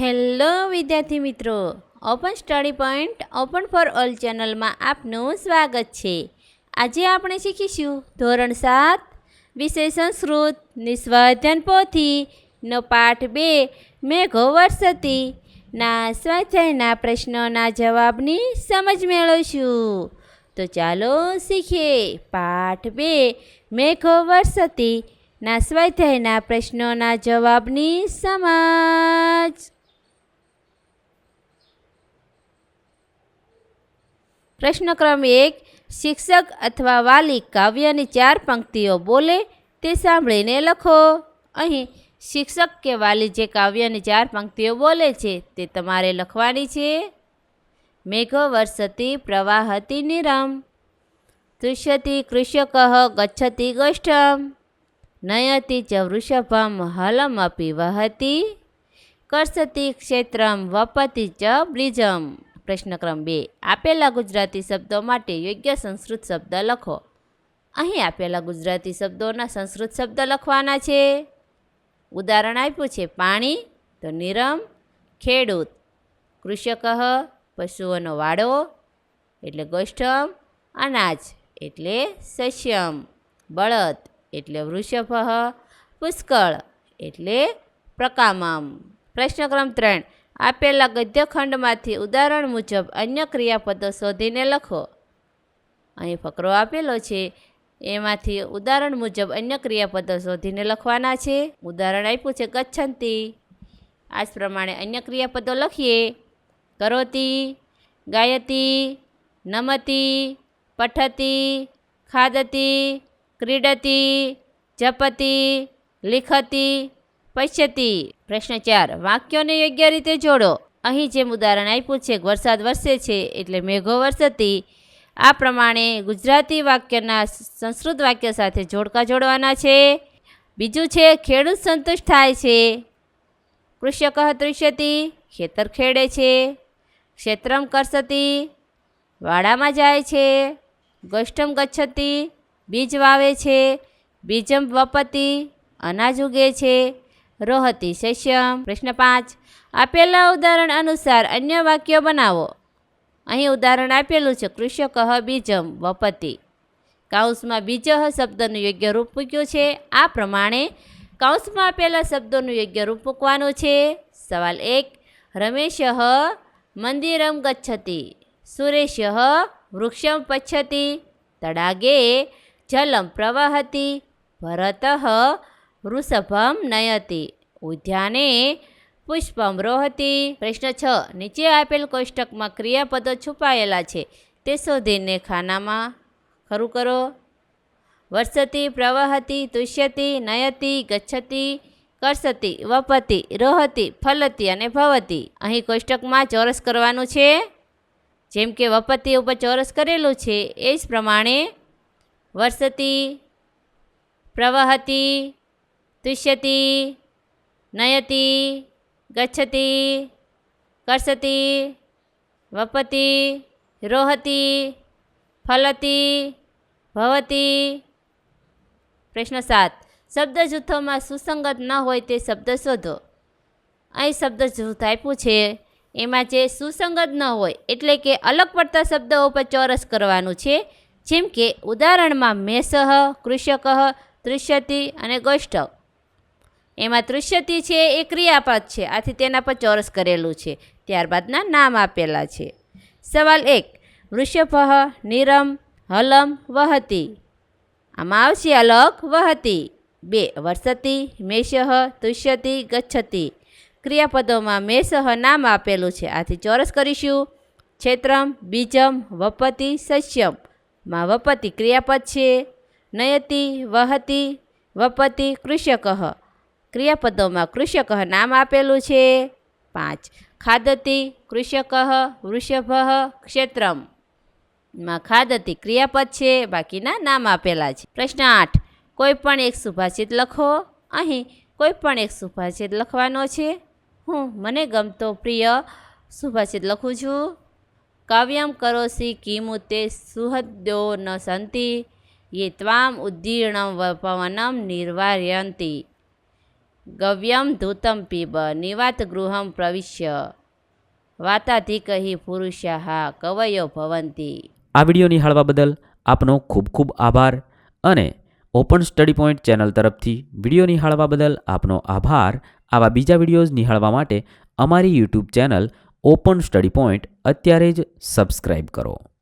Hello વિદ્યાર્થી મિત્રો, open study point, open for all ચેનલમાં આપનું સ્વાગત છે. આજે આપણે શીખીશું ધોરણ સાત વિષય સંસ્કૃત નિસ્વાધ્યાન પોથી, નો પાઠ બે, મેઘો વર્ષતી ના સ્વાધ્યાયના પ્રશ્નોના જવાબની સમજ મેળવશું. તો ચાલો શીખીએ પાઠ બે, મેઘો વર્ષતી ના સ્વાધ્યાયના પ્રશ્નોના જવાબની સમજ. પ્રશ્ન ક્રમ એક, શિક્ષક અથવા વાલી કાવ્યની ચાર પંક્તિઓ બોલે તે સાંભળીને લખો. અહીં, શિક્ષક કે વાલી જે કાવ્યની ચાર પંક્તિઓ બોલે છે તે તમારે લખવાની છે. મેઘો વર્ષતી પ્રવાહતી નિરમ, તૃષ્યતિ કૃષક ગચ્છતિ ગોષ્ઠમ, નયતિ ચ વૃષભમ હલમપી વહતી કરસતી ક્ષેત્રમ વપતિ ચ બ્લિજમ પ્રશ્ન ક્રમ બે. આપેલા ગુજરાતી શબ્દો માટે યોગ્ય સંસ્કૃત શબ્દ લખો. અહીં આપેલા ગુજરાતી શબ્દોના સંસ્કૃત શબ્દ લખવાના છે. ઉદાહરણ આપ્યું છે, પાણી તો નિરમ, ખેડૂત, કૃષક, પશુઓનો વાડો, એટલે ગોષ્ઠમ, અનાજ, એટલે સસ્યમ, બળદ, એટલે વૃષભ, પુષ્કળ, એટલે પ્રકામમ. પ્રશ્ન ક્રમ ત્રણ. આપેલા ગદ્યખંડમાંથી ઉદાહરણ મુજબ અન્ય ક્રિયાપદો શોધીને લખો. અહીં ફકરો આપેલો છે. એમાંથી ઉદાહરણ મુજબ અન્ય ક્રિયાપદો શોધીને લખવાના છે. ઉદાહરણ આપ્યું છે ગચ્છંતી. આ જ પ્રમાણે અન્ય ક્રિયાપદો લખીએ. કરોતી, ગાયતી, નમતી, પઠતી, ખાદતી, ક્રીડતી, જપતી, લિખતી, પશ્યતી. પ્રશ્ન ચાર, વાક્યોને યોગ્ય રીતે જોડો. અહીં જેમ ઉદાહરણ આપ્યું છે, વરસાદ વરસે છે, એટલે મેઘો વરસતી. આ પ્રમાણે ગુજરાતી વાક્યના સંસ્કૃત વાક્ય સાથે જોડકા જોડવાના છે. બીજું છે, ખેડૂત સંતુષ્ટ થાય છે. કૃષક તૃષ્યતી ખેતર ખેડે છે. ક્ષેત્રમ કરસતી, વાડામાં જાય છે. ગષ્ટમ ગચ્છતી, બીજ વાવે છે. બીજમ વપતી, અનાજ ઉગે છે. રોહતી શસ્યમ પ્રશ્ન પાંચ. આપેલા ઉદાહરણ અનુસાર અન્ય વાક્યો બનાવો. અહીં ઉદાહરણ આપેલું છે, કૃષક બીજમ વપતિ. કાઉસમાં બીજ શબ્દનું યોગ્ય રૂપ મૂક્યું છે. આ પ્રમાણે કાઉસમાં આપેલા શબ્દોનું યોગ્ય રૂપ મૂકવાનું છે. સવાલ એક. રમેશ મંદિરમ ગચ્છતિ. સુરેશ વૃક્ષમ પચ્છતિ. તડાગે જલમ પ્રવહતી. ભરત વૃષભમ નયતિ, ઉદ્યાને પુષ્પમ રોહતી. પ્રશ્ન છ. નીચે આપેલ કોષ્ટકમાં ક્રિયાપદો છુપાયેલા છે, તે શોધીને ખાનામાં ખરું કરો. વર્ષતી પ્રવહતી, તુષ્યતી, નયતી, ગચ્છતી, કરસતી, વપતી, રોહતી, ફલતી અને ભવતી. અહીં કોષ્ટકમાં ચોરસ કરવાનું છે. જેમ કે વપતી ઉપર ચોરસ કરેલું છે, એ જ પ્રમાણે વર્ષતી પ્રવહતી તુષ્યતી નયતિ ગચ્છતી કરસતી વપતિ રોહતી ફલતી ભવતી પ્રશ્ન સાત શબ્દ જૂથોમાં સુસંગત ન હોય તે શબ્દ શોધો અહીં શબ્દ જૂથ આપ્યું છે, એમાં જે સુસંગત ન હોય એટલે કે અલગ પડતા શબ્દો ઉપર ચોરસ કરવાનું છે, જેમ કે ઉદાહરણમાં મેષહ કૃષક તૃષ્યતિ અને ગોષ્ઠવ એમાં તૃષ્યતી છે, એ ક્રિયાપદ છે. આથી તેના પર ચોરસ કરેલું છે. ત્યારબાદના નામ આપેલા છે. સવાલ એક, વૃષભ, નિરમ, હલમ, વહતી. આમાં આવશે અલગ, વહતી. બે વર્ષતી મેષહ તુષ્યતિ, ગચ્છતી. ક્રિયાપદોમાં મેષહ નામ આપેલું છે. આથી ચોરસ કરીશું. ક્ષેત્રમ બીજમ, વપતિ, સસ્યમ. માં વપતિ ક્રિયાપદ છે. નયતી, વહતી, વપતિ, કૃષક. ક્રિયાપદોમાં કૃષક નામ આપેલું છે. પાંચ. ખાદતી કૃષક વૃષભ ક્ષેત્રમ. માં ખાદતી ક્રિયાપદ છે, બાકીના નામ આપેલા છે. પ્રશ્ન આઠ. કોઈ પણ એક સુભાષિત લખો. અહીં કોઈ પણ એક સુભાષિત લખવાનો છે. હું, મને ગમતો પ્રિય સુભાષિત લખું છું. કાવ્યમ કરોસી કિમુતે સુહદ્યો ન સંતિ. યે ત્વામ ઉદ્દીર્ણમ પવનમ નિર્વાર્યંતી. ગવ્યમ ધૂતમ પીબ, નિવાત ગૃહમ પ્રવિશ્ય. વાતાધિકહી પુરુષાહ કવયો ભવંતી. આ વીડિયો નિહાળવા બદલ આપનો ખૂબ ખૂબ આભાર અને ઓપન સ્ટડી પોઈન્ટ ચેનલ તરફથી વીડિયો નિહાળવા બદલ આપનો આભાર. આવા બીજા વિડીયોઝ નિહાળવા માટે અમારી YouTube channel open study point અત્યારે જ સબસ્ક્રાઇબ કરો.